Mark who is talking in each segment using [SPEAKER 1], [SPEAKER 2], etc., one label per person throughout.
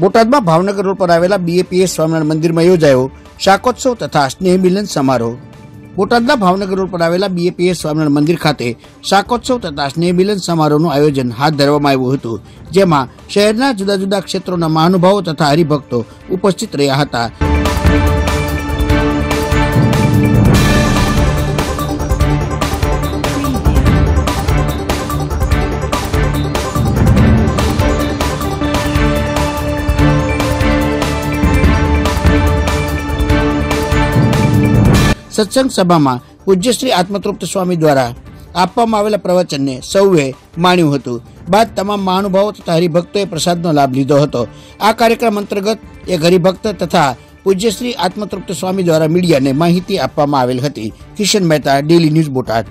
[SPEAKER 1] બોટાદમાં ભાવનગર રોડ પર આવેલા બીએપીએસ સ્વામિનારાયણ મંદિરમાં યોજાયો શાકોત્સવ તથા સ્નેહ મિલન સમારોહ. બોટાદના ભાવનગર રોડ પર આવેલા બીએપીએસ સ્વામિનારાયણ મંદિર ખાતે શાકોત્સવ તથા સ્નેહ મિલન સમારોહનું આયોજન હાથ ધરવામાં આવ્યું હતું, જેમાં શહેરના જુદા જુદા ક્ષેત્રોના મહાનુભાવો તથા હરિભક્તો ઉપસ્થિત રહ્યા હતા. સત્સંગ સભામાં પૂજ્યશ્રી આત્મતૃપ્ત સ્વામી દ્વારા આપવામાં આવેલા પ્રવચનને સૌએ માણ્યું હતું. બાદ તમામ મહાનુભાવો તથા હરિભક્તોએ પ્રસાદનો લાભ લીધો હતો. આ કાર્યક્રમ અંતર્ગત એક હરિભક્ત તથા પૂજ્યશ્રી આત્મતૃપ્ત સ્વામી દ્વારા મીડિયાને માહિતી આપવામાં આવેલ હતી. Kishan Mehta daily news Botad.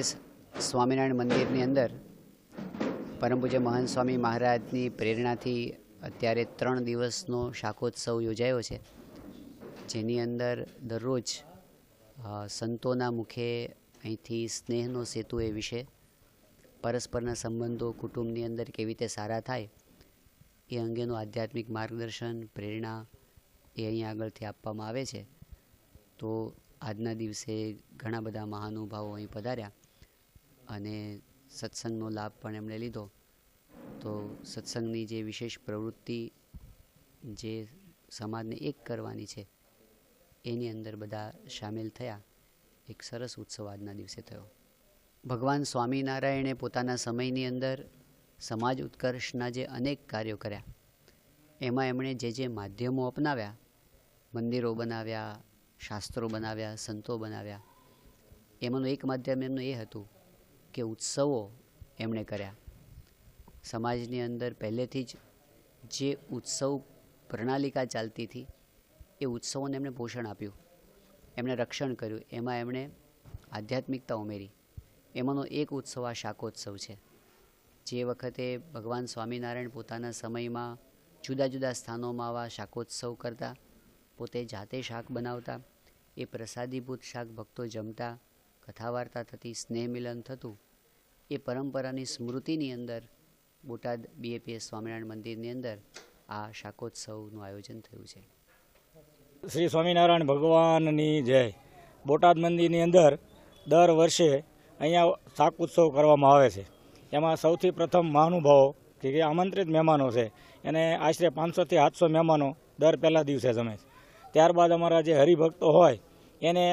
[SPEAKER 2] BAPS Swaminarayan મંદિરની અંદર પરમ મહંત સ્વામી મહારાજની પ્રેરણાથી અત્યારે ત્રણ દિવસનો શાકોત્સવ યોજાયો છે. જેની અંદર દરરોજ સંતોના મુખે અહીંથી સ્નેહનો સેતુ એ વિશે, પરસ્પરના સંબંધો, કુટુંબની અંદર કેવી રીતે સારા થાય, એ અંગેનું આધ્યાત્મિક માર્ગદર્શન, પ્રેરણા એ અહીંયા આગળથી આપવામાં આવે છે. તો આજના દિવસે ઘણા બધા મહાનુભાવો અહીં પધાર્યા. અને સત્સંગનો લાભ પણ એમણે લીધો. તો સત્સંગની જે વિશેષ પ્રવૃત્તિ જે સમાજને એક કરવાની છે, એની અંદર બધા સામેલ થયા. એક સરસ ઉત્સવ આજના દિવસે થયો. ભગવાન સ્વામિનારાયણે પોતાના સમયની અંદર સમાજ ઉત્કર્ષના જે અનેક કાર્યો કર્યા. એમાં એમણે જે જે માધ્યમો અપનાવ્યા, મંદિરો બનાવ્યા, શાસ્ત્રો બનાવ્યા, સંતો બનાવ્યા. એમાંનું એક માધ્યમ એમનું એ હતું કે ઉત્સવો એમણે કર્યા. સમાજની અંદર પહેલેથી જ જે ઉત્સવ પ્રણાલિકા ચાલતી હતી, એ ઉત્સવોને એમણે પોષણ આપ્યું. એમણે રક્ષણ કર્યું. એમાં એમણે આધ્યાત્મિકતા ઉમેરી. એમાંનો એક ઉત્સવ આ શાકોત્સવ છે. જે વખતે ભગવાન સ્વામિનારાયણ પોતાના સમયમાં જુદા જુદા સ્થાનોમાં આવા શાકોત્સવ કરતા, પોતે જાતે શાક બનાવતા, એ પ્રસાદીભૂત શાક ભક્તો જમતા કથા વાર્તા થતી સ્નેહ મિલન થતું, એ પરંપરાની સ્મૃતિની અંદર, બોટાદ બીએપીએસ સ્વામિનારાયણ મંદિરની અંદર આ શાકોત્સવનું આયોજન થયું છે.
[SPEAKER 3] શ્રી સ્વામિનારાયણ ભગવાનની જય. બોટાદ મંદિરની અંદર દર વર્ષે અહીંયા શાક ઉત્સવ કરવામાં આવે છે. એમાં સૌથી પ્રથમ મહાનુભાવો, કે જે આમંત્રિત મહેમાનો છે, એને આશરે પાંચસોથી સાતસો મહેમાનો દર પહેલા દિવસે જમે છે. ત્યારબાદ અમારા જે હરિભક્તો હોય, એને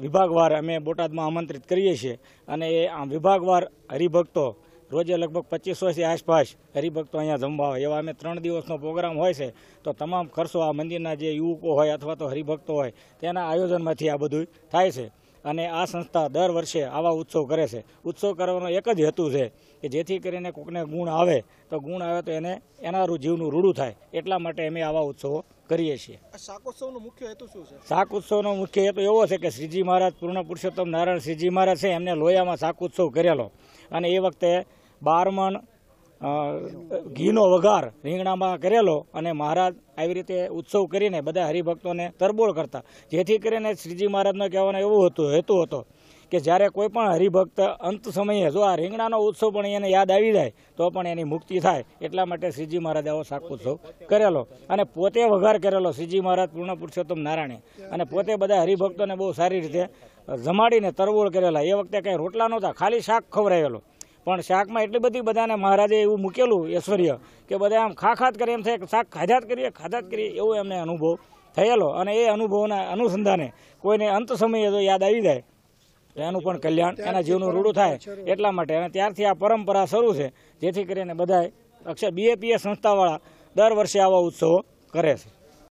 [SPEAKER 3] વિભાગવાર અમે બોટાદમાં આમંત્રિત કરીએ છીએ. અને એ વિભાગવાર હરિભક્તો રોજે લગભગ પચીસોથી આસપાસ હરિભક્તો અહીંયા જમવા હોય. એવા અમે ત્રણ દિવસનો પ્રોગ્રામ હોય છે, તો તમામ ખર્ચો આ મંદિરના જે યુવકો હોય અથવા તો હરિભક્તો હોય, તેના આયોજનમાંથી આ બધું થાય છે. અને આ સંસ્થા દર વર્ષે આવા ઉત્સવ કરે છે. ઉત્સવ કરવાનો એક જ હેતુ છે કે જેથી કરીને કોકને ગુણ આવે, તો ગુણ આવે તો એને, એના જીવનું રૂડું થાય. એટલા માટે અમે આવા ઉત્સવો કરીએ છીએ.
[SPEAKER 4] શાકોત્સવનો મુખ્ય હેતુ શું છે?
[SPEAKER 3] શાક ઉત્સવનો મુખ્ય હેતુ એવો છે કે શ્રીજી મહારાજ પૂર્ણ પુરુષોત્તમ નારાયણ શ્રીજી મહારાજ છે એમને લોયામાં શાક ઉત્સવ કરેલો. અને એ વખતે બારમણ ઘીનો વઘાર રીંગણામાં કરેલો અને મહારાજ આવી રીતે ઉત્સવ કરીને બધા હરિભક્તોને તરબોળ કરતા. જેથી કરીને શ્રીજી મહારાજનો કહેવાનો એવું હતું હેતુ હતો કે જ્યારે કોઈ પણ હરિભક્ત અંત સમયે જો આ રીંગણાનો ઉત્સવ પણ એને યાદ આવી જાય, તો પણ એની મુક્તિ થાય. એટલા માટે શ્રીજી મહારાજે આવો શાક ઉત્સવ કરેલો. અને પોતે વઘાર કરેલો શ્રીજી મહારાજ પૂર્ણ પુરુષોત્તમ નારાયણે. અને પોતે બધા હરિભક્તોને બહુ સારી રીતે જમાડીને તરવોળ કરેલા. એ વખતે કંઈ રોટલા નહોતા, ખાલી શાક ખવરાયેલો પણ શાકમાં એટલી બધી બધાને મહારાજે એવું મૂકેલું, ઐશ્વર્ય, કે બધા આમ ખા ખાત કરે, એમ થાય શાક ખાધા જ કરીએ ખાધા જ કરીએ, એવો એમને અનુભવ થયેલો. અને એ અનુભવના અનુસંધાને કોઈને અંત સમયે જો યાદ આવી જાય તો એનું પણ કલ્યાણ એના જીવનું રૂડું થાય એટલા માટે. અને ત્યારથી આ પરંપરા શરૂ છે જેથી કરીને બધાય અક્ષર બીએપીએ સંસ્થાવાળા દર વર્ષે આવા ઉત્સવો કરે છે.